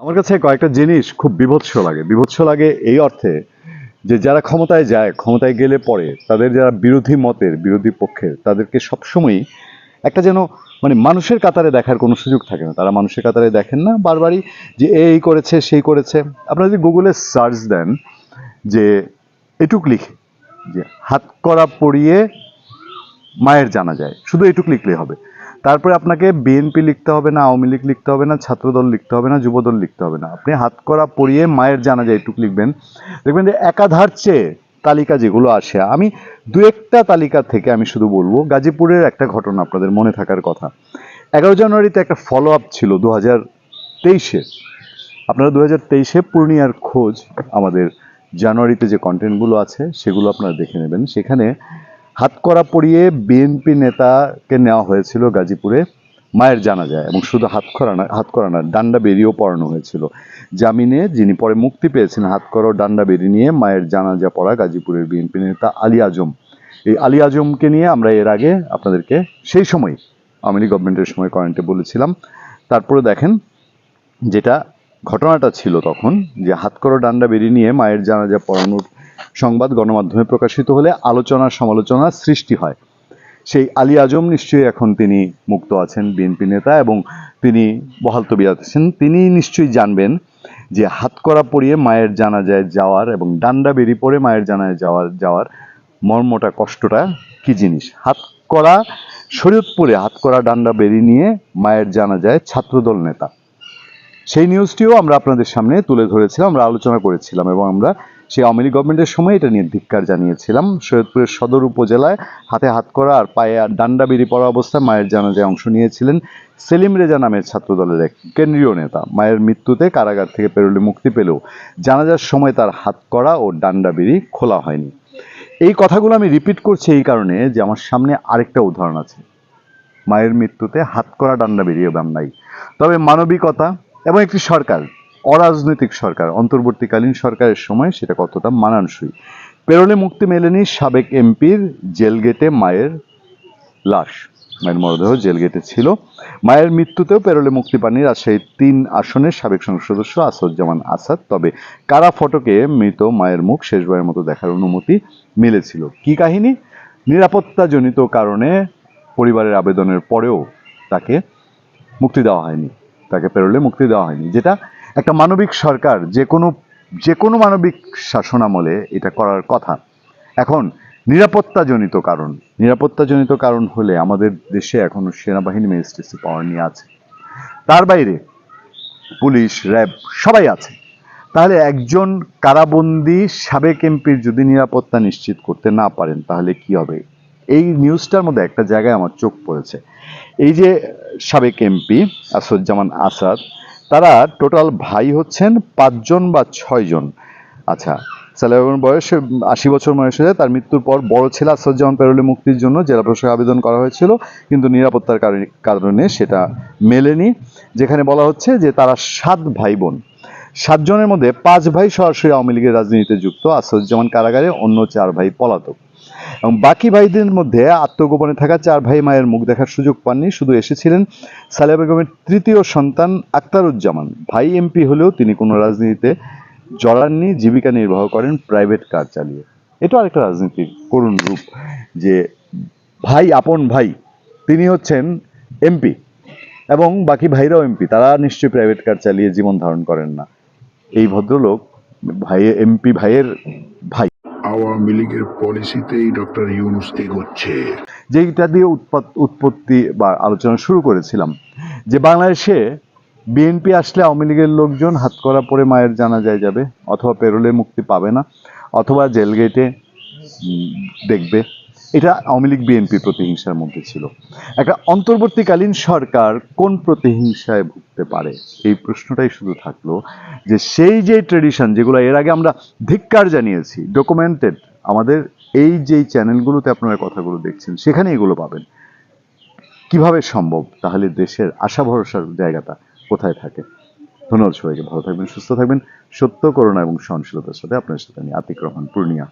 আমার কাছে কয়েকটা জিনিস খুব বিভৎস লাগে। বিভৎস লাগে এই অর্থে যে যারা ক্ষমতায় যায়, ক্ষমতায় গেলে পরে তাদের যারা বিরোধী মতের, বিরোধী পক্ষের, তাদেরকে সবসময়ই একটা যেন মানে মানুষের কাতারে দেখার কোনো সুযোগ থাকে না। তারা মানুষের কাতারে দেখেন না বারবারই যে এই করেছে, সেই করেছে। আপনারা যদি গুগলে সার্চ দেন যে এটুক লিখে যে হাত করা পড়িয়ে মায়ের জানা যায়, শুধু এটুক লিখলে হবে। তারপরে আপনাকে বিএনপি লিখতে হবে না, আওয়ামী লীগ লিখতে হবে না, ছাত্রদল লিখতে হবে না, যুবদল লিখতে হবে না। আপনি হাত করা পড়িয়ে মায়ের জানা যায় এটুক লিখবেন। দেখবেন যে একাধার চেয়ে তালিকা যেগুলো আসে আমি দু একটা তালিকা থেকে আমি শুধু বলব, গাজীপুরের একটা ঘটনা আপনাদের মনে থাকার কথা। এগারো জানুয়ারিতে একটা ফলো আপ ছিল দু হাজার তেইশে। আপনারা দু হাজার তেইশে পূর্ণিয়ার খোঁজ, আমাদের জানুয়ারিতে যে কন্টেন্টগুলো আছে, সেগুলো আপনারা দেখে নেবেন। সেখানে হাতকড়া পরিয়ে বিএনপি নেতাকে নেওয়া হয়েছিল গাজীপুরে, মায়ের জানা যায় এবং শুধু হাতকড়া না হাতকড়া না, ডান্ডা বেরিয়েও পড়ানো হয়েছিল। জামিনে যিনি পরে মুক্তি পেয়েছেন হাতকড়া ডান্ডা বেরি নিয়ে মায়ের জানাজা পড়া গাজীপুরের বিএনপি নেতা আলী আজম। এই আলী আজমকে নিয়ে আমরা এর আগে আপনাদেরকে সেই সময় আওয়ামী গভর্নমেন্টের সময় করেন্টে বলেছিলাম। তারপরে দেখেন যেটা ঘটনাটা ছিল তখন যে হাতকড়া ডান্ডা বেরিয়ে নিয়ে মায়ের জানাজা পড়ানোর সংবাদ গণমাধ্যমে প্রকাশিত হলে আলোচনা সমালোচনা সৃষ্টি হয়। সেই আলী আজম নিশ্চয়ই এখন তিনি মুক্ত আছেন বিএনপি নেতা এবং তিনি বহাল তবিয়াত আছেন। তিনি নিশ্চয়ই জানবেন যে হাতকড়া পরিয়ে মায়ের জানাজায় যাওয়ার এবং ডান্ডা বেরিয়ে পড়ে মায়ের জানায় যাওয়ার যাওয়ার মর্মটা, কষ্টটা কি জিনিস? হাতকড়া শরীয়তপুরে হাতকড়া ডান্ডা বেরিয়ে নিয়ে মায়ের জানাজায় ছাত্রদল নেতা। সেই নিউজটিও আমরা আপনাদের সামনে তুলে ধরেছিলাম, আমরা আলোচনা করেছিলাম এবং আমরা সেই আওয়ামী লীগ গভর্নমেন্টের সময় এটা নিয়ে ধিক্কার জানিয়েছিলাম। সৈয়দপুরের সদর উপজেলায় হাতে হাত করা আর পায়ে আর ডান্ডা বেরিয়ে পড়া অবস্থায় মায়ের জানাজায় অংশ নিয়েছিলেন সেলিম রেজা নামের ছাত্রদলের এক কেন্দ্রীয় নেতা। মায়ের মৃত্যুতে কারাগার থেকে পেরোলে মুক্তি পেলেও জানাজার সময় তার হাত করা ও ডান্ডা বেরি খোলা হয়নি। এই কথাগুলো আমি রিপিট করছি এই কারণে যে আমার সামনে আরেকটা উদাহরণ আছে। মায়ের মৃত্যুতে হাত করা ডান্ডা বেরিয়ে ব্যাম নাই। তবে মানবিকতা এবং একটি সরকার অরাজনৈতিক সরকার, অন্তর্বর্তীকালীন সরকারের সময় সেটা কতটা মানানসই। পেরোলে মুক্তি মেলেনি সাবেক এমপির জেলগেটে মায়ের লাশ। মায়ের মরদেহ জেলগেটে ছিল। মায়ের মৃত্যুতেও পেরোলে মুক্তি পাননি রাজশাহীর তিন আসনের সাবেক সংসদ সদস্য আসাদুজ্জামান আসাদ। তবে কারা ফটকে মৃত মায়ের মুখ শেষবারের মতো দেখার অনুমতি মিলেছিল। কি কাহিনী? নিরাপত্তাজনিত কারণে পরিবারের আবেদনের পরেও তাকে মুক্তি দেওয়া হয়নি। তাকে পেরোলে মুক্তি দেওয়া হয়নি। যেটা একটা মানবিক সরকার, যে কোনো যে কোনো মানবিক শাসনামলে এটা করার কথা। এখন, নিরাপত্তাজনিত কারণ। নিরাপত্তাজনিত কারণ হলে আমাদের দেশে এখনও সেনাবাহিনী ম্যাজিস্ট্রেসি পাওয়ার নিয়ে আছে। তার বাইরে, পুলিশ, র্যাব সবাই আছে। তাহলে একজন কারাবন্দী সাবেক এমপির যদি নিরাপত্তা নিশ্চিত করতে না পারেন, তাহলে কি হবে? এই নিউজটার মধ্যে একটা জায়গায় আমার চোখ পড়েছে। এই যে সাবেক এমপি আসাদুজ্জামান আসাদ তারা টোটাল ভাই হচ্ছেন পাঁচজন বা ছয়জন। আচ্ছা সালেবেগমের বয়স আশি বছর বয়স হয়ে তার মৃত্যুর পর বড় ছেলে আসাদুজ্জামান পেরোলে মুক্তির জন্য জেলা প্রশাসক আবেদন করা হয়েছিল, কিন্তু নিরাপত্তার কারণে- কারণে সেটা মেলেনি, যেখানে বলা হচ্ছে যে তারা সাত ভাই বোন সাতজনের মধ্যে পাঁচ ভাই সরাসরি আওয়ামী লীগের রাজনীতিতে যুক্ত আসাদুজ্জামান কারাগারে অন্য চার ভাই পলাতক। এবং বাকি ভাইদের মধ্যে আত্মগোপনে থাকা চার ভাই মায়ের মুখ দেখার সুযোগ পাননি, শুধু এসেছিলেন সালেহা বেগমের তৃতীয় সন্তান আক্তারুজ্জামান। ভাই এমপি হলেও তিনি কোনো রাজনীতিতে জড়াননি, জীবিকা নির্বাহ করেন, প্রাইভেট কার চালিয়ে। এটা আরেকটা রাজনীতির করুণ রূপ যে ভাই, আপন ভাই, তিনি হচ্ছেন এমপি এবং বাকি ভাইরাও এমপি, তারা নিশ্চয়ই প্রাইভেট কার চালিয়ে জীবন ধারণ করেন না। এই ভদ্রলোক ভাই, এমপি ভাইয়ের ভাই। আওয়ামী লীগের পলিসিতেই ডক্টর ইউনুস এগোচ্ছে। যেইটা দিয়ে উৎপাত- উৎপত্তি বা আলোচনা শুরু করেছিলাম, যে বাংলাদেশে বিএনপি আসলে আওয়ামী লীগের লোকজন হাত করা পরে মায়ের জানা যায় যাবে, অথবা পেরোলে মুক্তি পাবে না, অথবা জেলগেটে গেটে দেখবে। এটা আওয়ামী লীগ বিএনপি প্রতিহিংসার মধ্যে ছিল। একটা অন্তর্বর্তীকালীন সরকার কোন প্রতিহিংসায় ভুগতে পারে? এই প্রশ্নটাই শুধু থাকল যে সেই যে ট্রেডিশন যেগুলো এর আগে আমরা ধিক্কার জানিয়েছি ডকুমেন্টেড আমাদের এই যেই চ্যানেলগুলোতে আপনারা কথাগুলো দেখছেন, সেখানে এগুলো পাবেন। কীভাবে সম্ভব? তাহলে দেশের আশা ভরসার জায়গাটা কোথায় থাকে? ধন্যবাদ সবাইকে, ভালো থাকবেন, সুস্থ থাকবেন। সত্য করোনা এবং সহনশীলতার সাথে আপনার সাথে আমি আতিক রহমান, পূর্ণিয়া।